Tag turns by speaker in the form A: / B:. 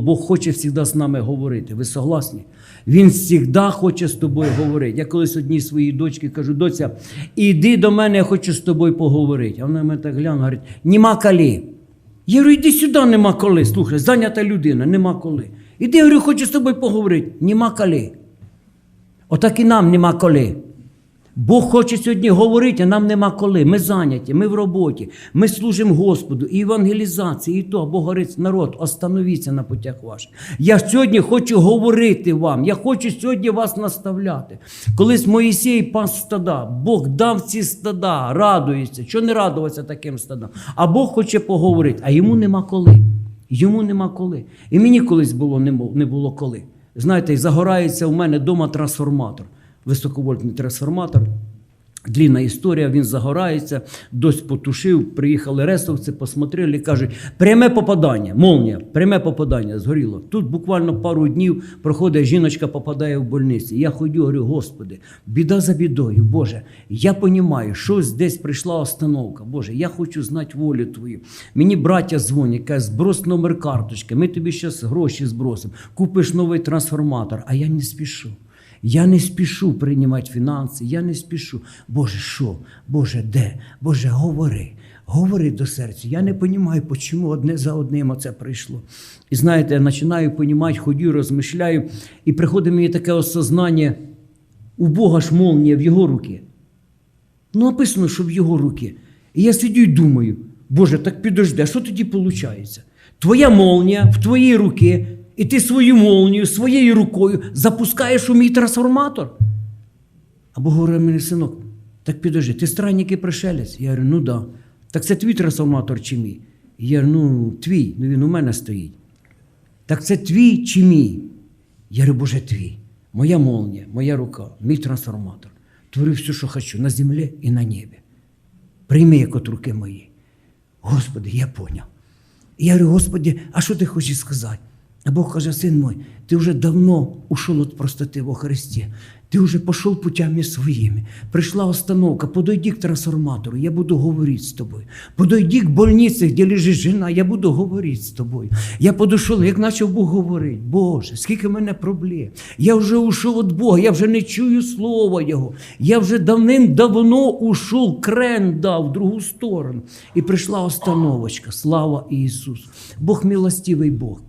A: Бог хоче завжди з нами говорити. Ви согласні? Він завжди хоче з тобою говорити. Я колись одній своїй дочці кажу, доця, іди до мене, я хочу з тобою поговорити. А вона мене так глянула, говорить, нема коли. Я говорю, іди сюди, нема коли. Слухай, зайнята людина, нема коли. Іди, я говорю, хочу з тобою поговорити. Нема коли. Отак і нам нема коли. Бог хоче сьогодні говорити, а нам нема коли. Ми зайняті, ми в роботі, ми служимо Господу, і евангелізації, і то Бог говорить, народ, остановіться на путях ваших. Я сьогодні хочу говорити вам, я хочу сьогодні вас наставляти. Колись Моїсей пас стада, Бог дав ці стада, радується. Що не радуватися таким стадам? А Бог хоче поговорити, а йому нема коли. Йому нема коли. І мені колись було не було коли. Знаєте, загорається у мене вдома трансформатор, високовольтний трансформатор. Длінна історія, він загорається, дощ потушив, приїхали ресовці, посмотрели, кажуть, пряме попадання, молнія, пряме попадання, згоріло. Тут буквально пару днів проходить, жіночка попадає в больницю. Я ходю, говорю, Господи, біда за бідою, Боже, я розумію, щось десь прийшла остановка. Боже, я хочу знати волю Твою. Мені браття дзвонять, каже, зброс номер карточки, ми тобі зараз гроші збросимо, купиш новий трансформатор, а я не спішу. Я не спішу приймати фінанси, я не спішу. Боже, що? Боже, де? Боже, говори. Говори до серця. Я не розумію, чому одне за одним оце прийшло. І знаєте, я починаю розуміти, ходю, розмишляю, і приходить мені таке осознання, у Бога ж молнія в його руки. Ну, написано, що в його руки. І я сидю і думаю, Боже, так підожди, а що тоді виходить? Твоя молнія в твоїй руки, і ти свою молнію своєю рукою запускаєш у мій трансформатор. А Бог говорить мені, синок, так підожди, ти странник і пришелець? Я говорю, ну да. Так це твій трансформатор чи мій? Я говорю, ну твій, ну він у мене стоїть. Так це твій чи мій? Я говорю, Боже, твій. Моя молнія, моя рука, мій трансформатор. Творю все, що хочу, на землі і на небі. Прийми як от руки мої. Господи, я поняв. Я говорю, Господи, а що ти хочеш сказати? А Бог каже, син мой, ти вже давно ушел від простоти во Христі. Ти вже пішов путями своїми. Прийшла остановка, подойди к трансформатору, я буду говорити з тобою. Подойди к больниці, де лежить жена, я буду говорити з тобою. Я подошов, як почав Бог говорити, Боже, скільки в мене проблем. Я вже ушов від Бога, я вже не чую слова Його. Я вже давним-давно ушов, крен дав в другу сторону. І прийшла остановочка. Слава Ісусу. Бог милостивий Бог.